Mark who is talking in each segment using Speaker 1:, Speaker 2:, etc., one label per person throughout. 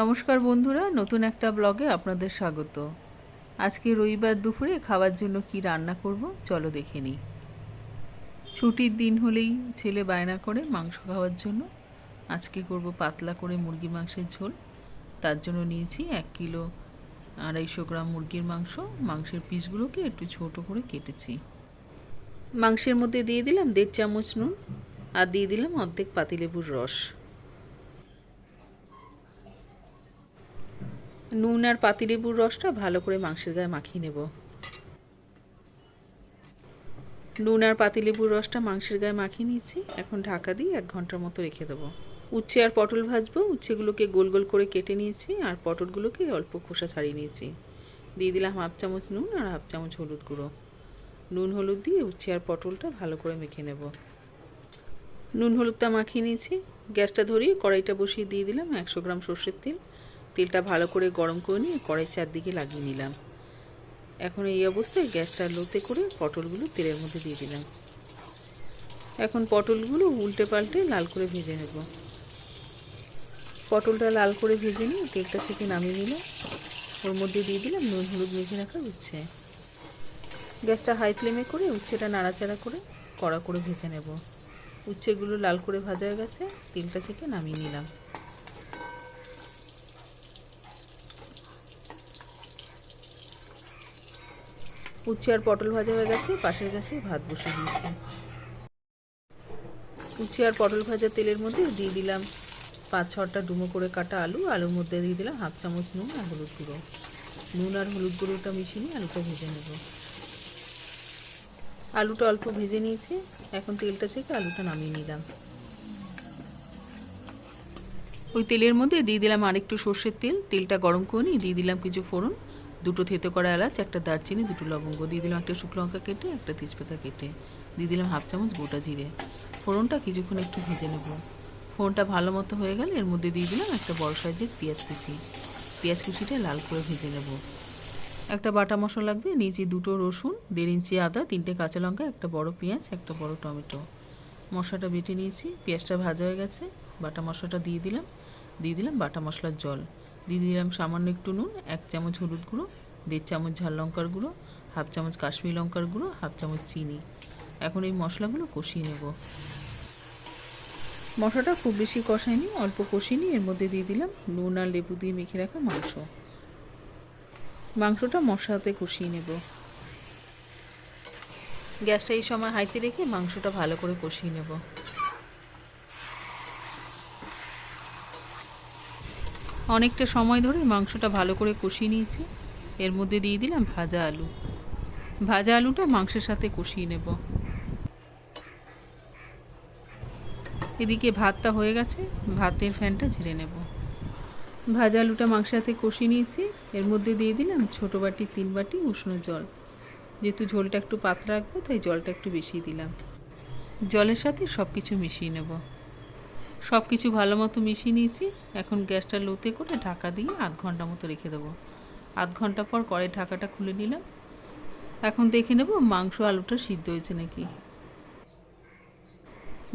Speaker 1: নমস্কার বন্ধুরা, নতুন একটা ব্লগে আপনাদের স্বাগত। আজকে রবিবার দুপুরে খাওয়ার জন্য কি রান্না করব, চলো দেখে নিই। ছুটির দিন হলেই ছেলে বায়না করে মাংস খাওয়ার জন্য। আজকে করব পাতলা করে মুরগির মাংসের ঝোল। তার জন্য নিয়েছি এক কিলো আড়াইশো গ্রাম মুরগির মাংস। মাংসের পিসগুলোকে একটু ছোট করে কেটেছি। মাংসের মধ্যে দিয়ে দিলাম দেড় চামচ নুন আর দিয়ে দিলাম অর্ধেক পাতিলেবুর রস। নুন আর পাতিলেবুর রসটা ভালো করে মাংসের গায়ে মাখিয়ে নেব। নুন আর পাতিলেবুর রসটা মাংসের গায়ে মাখিয়ে নিয়েছি। এখন ঢাকা দিয়ে এক ঘণ্টার মতো রেখে দেবো। উচ্ছে আর পটল ভাজবো। উচ্ছেগুলোকে গোল গোল করে কেটে নিয়েছি আর পটলগুলোকে অল্প খোসা ছাড়িয়ে নিয়েছি। দিয়ে দিলাম হাফ চামচ নুন আর হাফ চামচ হলুদ গুঁড়ো। নুন হলুদ দিয়ে উচ্ছে আর পটলটা ভালো করে মেখে নেব। নুন হলুদটা মাখিয়ে নিয়েছি। গ্যাসটা ধরিয়ে কড়াইটা বসিয়ে দিয়ে দিলাম একশো গ্রাম সর্ষের তেল। তেলটা ভালো করে গরম করে নিয়ে কড়াই চারদিকে লাগিয়ে নিলাম। এখন এই অবস্থায় গ্যাসটা লোতে করে পটলগুলো তেলের মধ্যে দিয়ে দিলাম। এখন পটলগুলো উল্টে পাল্টে লাল করে ভেজে নেব। পটলটা লাল করে ভেজে নিয়ে তেলটা থেকে নামিয়ে নিলাম। ওর মধ্যে দিয়ে দিলাম নুন, হলুদ, মেখে রাখা উচ্ছে। গ্যাসটা হাই ফ্লেমে করে উচ্ছেটা নাড়াচাড়া করে কড়া করে ভেজে নেব। উচ্ছেগুলো লাল করে ভাজা হয়ে গেছে, তেলটা থেকে নামিয়ে নিলাম। উচ্ছে আর পটল ভাজা হয়ে গেছে, পাশের গাছে ভাত বসিয়ে দিয়েছি। উচ্ছে আর পটল ভাজা তেলের মধ্যে দিয়ে দিলাম পাঁচ ছটা ডুমো করে কাটা আলু, আলুর মধ্যে দিয়ে দিলাম হাফ চামচ নুন আর হলুদ গুঁড়ো। নুন আর হলুদ গুঁড়োটা মিশিয়ে নিয়ে আলুটা ভেজে নেব। আলুটা অল্প ভেজে নিয়েছি, এখন তেলটা থেকে আলুটা নামিয়ে নিলাম। ওই তেলের মধ্যে দিয়ে দিলাম আরেকটু সর্ষের তেল, তেলটা গরম করে নিয়ে দিয়ে দিলাম কিছু ফোড়ন। দুটো থেতো করা এলাচ, একটা দারচিনি, দুটো লবঙ্গ দিয়ে দিলাম, একটা শুকনো লঙ্কা কেটে, একটা তেজপাতা কেটে। দিয়ে দিলাম হাফ চামচ গোটা জিরে। ফোড়নটা কিছুক্ষণ একটু ভেজে নেব। ফোড়নটা ভালো মতো হয়ে গেলে এর মধ্যে দিয়ে দিলাম একটা বড় সাইজের পেঁয়াজ কুচি। পেঁয়াজ কুচিটা লাল করে ভেজে নেব। একটা বাটা মশলা লাগবে, নিচে দুটো রসুন, দেড় ইঞ্চি আদা, তিনটে কাঁচা লঙ্কা, একটা বড় পেঁয়াজ, একটা বড় টমেটো। মশলাটা বেটে নিয়েছি, পেঁয়াজটা ভাজা হয়ে গেছে, বাটা মশলাটা দিয়ে দিলাম। দিয়ে দিলাম বাটা মশলার জল। দিয়ে দিলাম সামান্য একটু নুন, এক চামচ হলুদ গুঁড়ো, দেড় চামচ ঝাল লঙ্কার গুঁড়ো, হাফ চামচ কাশ্মীরি লঙ্কার গুঁড়ো, হাফ চামচ চিনি। এখন এই মশলাগুলো কষিয়ে নেব। মশলাটা খুব বেশি কষায়নি অল্প কষিয়ে এর মধ্যে দিয়ে দিলাম নুন আর লেবু দিয়ে মেখে রাখা মাংস। মাংসটা মশলাতে কষিয়ে নেব। গ্যাসটা এই সময় হাইতে রেখে মাংসটা ভালো করে কষিয়ে নেব। অনেকটা সময় ধরে মাংসটা ভালো করে কষিয়ে নিয়েছি। এর মধ্যে দিয়ে দিলাম ভাজা আলু। ভাজা আলুটা মাংসের সাথে কষিয়ে নেব। এদিকে ভাতটা হয়ে গেছে, ভাতের ফ্যানটা ঝেড়ে নেব। ভাজা আলুটা মাংসের সাথে কষিয়ে নিয়েছি। এর মধ্যে দিয়ে দিলাম ছোটো বাটি, তিন বাটি উষ্ণ জল। যেহেতু ঝোলটা একটু পাতলা রাখব, তাই জলটা একটু বেশি দিলাম। জলের সাথে সব কিছু মিশিয়ে নেব। সব কিছু ভালো মতো মিশিয়ে নিয়েছি। এখন গ্যাসটা লোতে করে ঢাকা দিয়ে আধ ঘণ্টা মতো রেখে দেবো। আধ ঘণ্টা পর কড়াই ঢাকাটা খুলে নিলাম। এখন দেখে নেব মাংস আলুটা সিদ্ধ হয়েছে নাকি।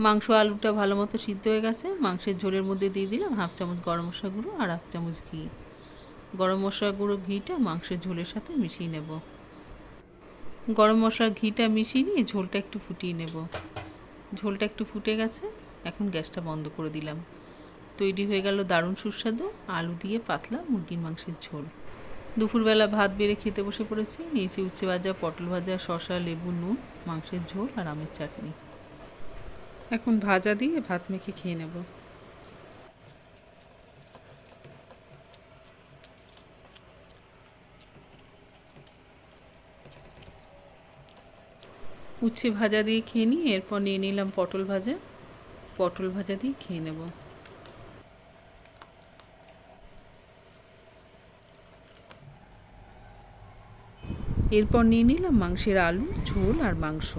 Speaker 1: মাংস আলুটা ভালো মতো সিদ্ধ হয়ে গেছে। মাংসের ঝোলের মধ্যে দিয়ে দিলাম হাফ চামচ গরম মশলা গুঁড়ো আর হাফ চামচ ঘি। গরম মশলা গুঁড়ো ঘিটা মাংসের ঝোলের সাথে মিশিয়ে নেব। গরম মশলার ঘিটা মিশিয়ে নিয়ে ঝোলটা একটু ফুটিয়ে নেব। ঝোলটা একটু ফুটে গেছে। এখন গ্যাসটা বন্ধ করে দিলাম। তৈরি হয়ে গেল দারুণ সুস্বাদু আলু দিয়ে পাতলা মুরগির মাংসের ঝোল। দুপুরবেলা ভাত বেড়ে খেতে বসে পড়েছি। নিয়েছি উচ্ছে ভাজা, পটল ভাজা শশা লেবু, নুন, মাংসের ঝোল আর আমের চাটনি। এখন ভাজা দিয়ে ভাত মেখে খেয়ে নেব। উচ্ছে ভাজা দিয়ে খেয়ে নিই এরপর নিয়ে নিলাম পটল ভাজা। পটল ভাজা দিয়ে খেয়ে নেব। এরপর নিয়ে নিলাম মাংসের আলু, ঝোল আর মাংস।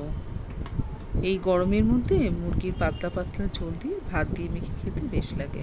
Speaker 1: এই গরমের মধ্যে মুরগির পাতলা পাতলা ঝোল দিয়ে ভাত দিয়ে মেখে খেতে বেশ লাগে।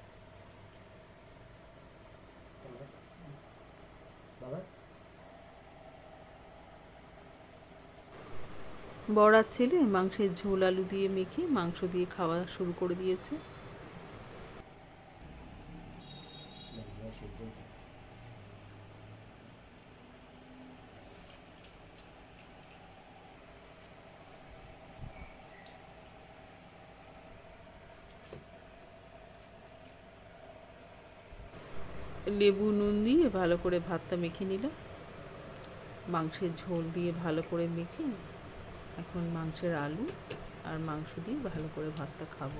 Speaker 1: বড়ার ছেলে মাংসের ঝোল আলু দিয়ে মেখে মাংস দিয়ে খাওয়া শুরু করে দিয়েছে। লেবু নুন দিয়ে ভালো করে ভাতটা মেখে নিলাম মাংসের ঝোল দিয়ে ভালো করে মেখে এখন মাংসের আলু আর মাংস দিয়ে ভালো করে ভাতটা খাব।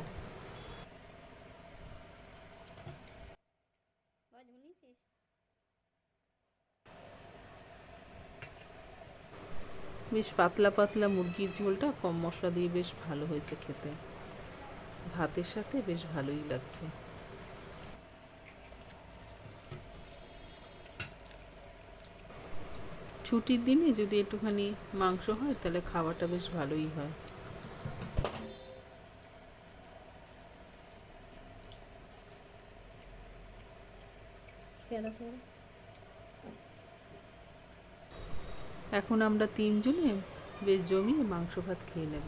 Speaker 1: বেশ পাতলা পাতলা মুরগির ঝোলটা কম মশলা দিয়ে বেশ ভালো হয়েছে খেতে। ভাতের সাথে বেশ ভালোই লাগছে। ছুটির দিনে যদি একটুখানি মাংস হয়, তাহলে খাওয়াটা বেশ ভালোই হয়। এখন আমরা তিনজনে বেশ জমিয়ে মাংস ভাত খেয়ে নেব।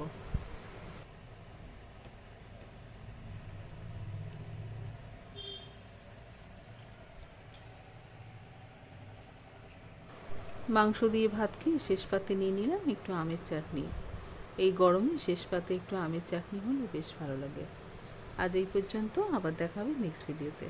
Speaker 1: মাংস দিয়ে ভাত খেয়ে শেষ পাতে নিয়ে নিলাম একটু আমের চাটনি। এই গরমে শেষ পাতে একটু আমের চাটনি হলে বেশ ভালো লাগে। আজ এই পর্যন্ত, আবার দেখা হবে নেক্সট ভিডিওতে